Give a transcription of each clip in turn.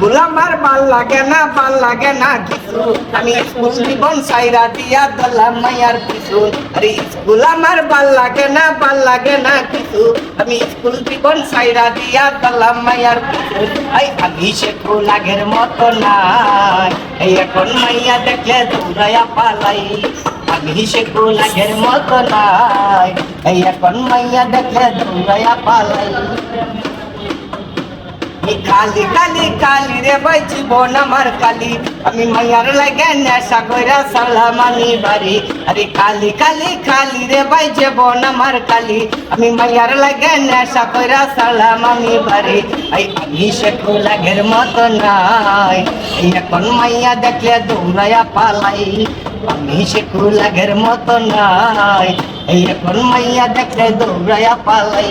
School আমার ভালো লাগে না ভালো লাগে না কিছু। আমি স্কুল জীবন সাইরা দিয়া দলাম মায়ার পিছু আরে স্কুল আমার ভালো লাগে না ভালো লাগে না কিছু। আমি স্কুল জীবন সাইরা দিয়া দলাম মায়ার পিছু আই, আমি সে লাগের মতো নাই। এই এখন মাইয়া দেখলে দৌড়াইয়া পালাই। আমি সে লাগের মতো নাই। এই এখন মাইয়া দেখলে দৌড়াইয়া পালাই। কালি কালি কালি রে ভাই জীবন আমার কালি। আমি মাইয়ার লাগে নেশা কইরা সালাম আমি বাড়ি। আরে কালি কালি কালি রে ভাই জীবন আমার কালি। আমি মাইয়ার লাগে নেশা কইরা সালাম আমি বাড়ি। আই, আমি সে লাগের মতো নাই। এখন মাইয়া দেখলে দৌড়াইয়া পালাই। আমি সে লাগের মতো নাই। এখন মাইয়া দেখলে দৌড়াইয়া পালাই।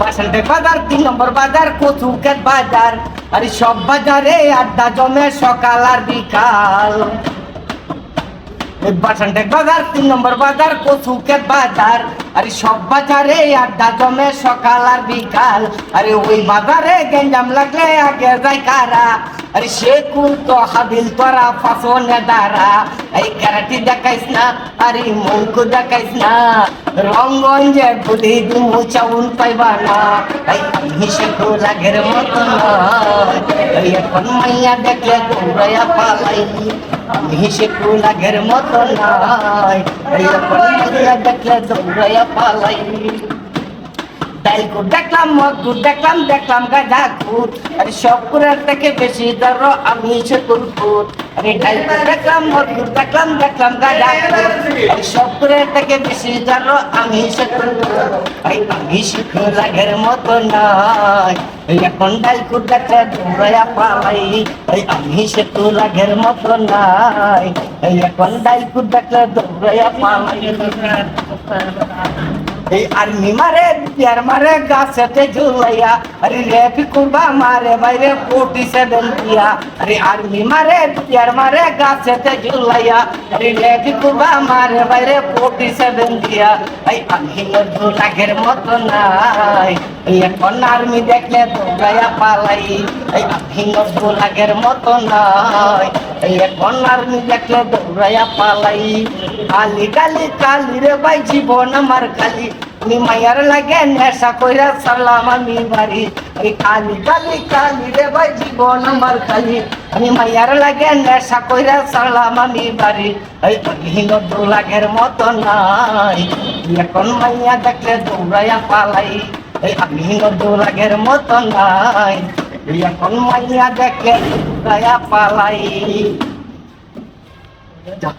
বাসন্তের বাজার, তিন নম্বর বাজার কচুকের বাজার। আরে সব বাজারে আড্ডা জমে সকাল আর বিকাল। বাসন্তের বাজার, তিন নম্বর বাজার কচুকের বাজার। আরে সব বাজারে আড্ডা জমে সকাল আর বিকাল। আরে ওই বাজারে গেঞ্জাম লাগলে আগে যায় কারা। আরে সে কুল তো হাবিল তোরা ফাঁসনে দাঁড়া। এই ক্যারাটি দেখাইস না, আরে মুখ দেখাইস না। রঙ্গঞ্জে গুলি দিমু চাউন পাইবা না। এই আমি সে নয় এখন মাইয়া দেখলে দৌড়াইয়া পালাই। আমি সে লাগের মতো নয় দেখলে দৌড়াইয়া পালাই। ডাইল দেখলাম মজদুর দেখলাম দেখলাম গাঁজা খুঁত আরে সব কুড়ার থেকে বেশি ধরো আমি সে কুরকুর আরে ডাইল দেখলাম মজদুর দেখলাম দেখলাম গাঁজা খুঁত সব কুড়ার থেকে বেশি ধরো আমি সে কুরকুর আরে আমি সে লাগের মতো নয়। এখন ডাইল কুট দেখলে দৌড়াইয়া পালাই। এই আমি সে লাগের মতো নাই এখন ডাইল কুট দেখলে দৌড়াইয়া পালাই। এই আর্মি মারে বিয়ার মারে, গাছেতে ঝুলাইয়া। আরে রেপি কুরবা মারে বাইরে ফোর্টি সেভেন দিয়া। আরে আর্মি মারে বিয়ার মারে, গাছেতে ঝুলাইয়া। আরে রেপি কুরবা মারে বাইরে ফোর্টি সেভেন দিয়া। এই আমি মধু লাগের মতো নাই। এখন আর্মি দেখলে দৌড়াইয়া পালাই। মধু লাগের মতো নাই এখন আর্মি দেখলে দৌড়াইয়া পালাই। কালি কালি কালি রে ভাই, জীবন আমার কালি আমি মায়ার লাগে নেশা কইরা সালাম আমি বাড়ি। এই কালি কালি কালি রে ভাই, জীবন আমার কালি। আমি লাগে নেশা কইরা সালাম আমি বাড়ি। এই হিনো দোলাগের মতো নাই। এখন মাইয়া দেখলে দৌড়াইয়া পালাই। এই আমি হিনো দোলাগের মতো নাই। এখন মাইয়া দেখলে দৌড়াইয়া পালাই। যা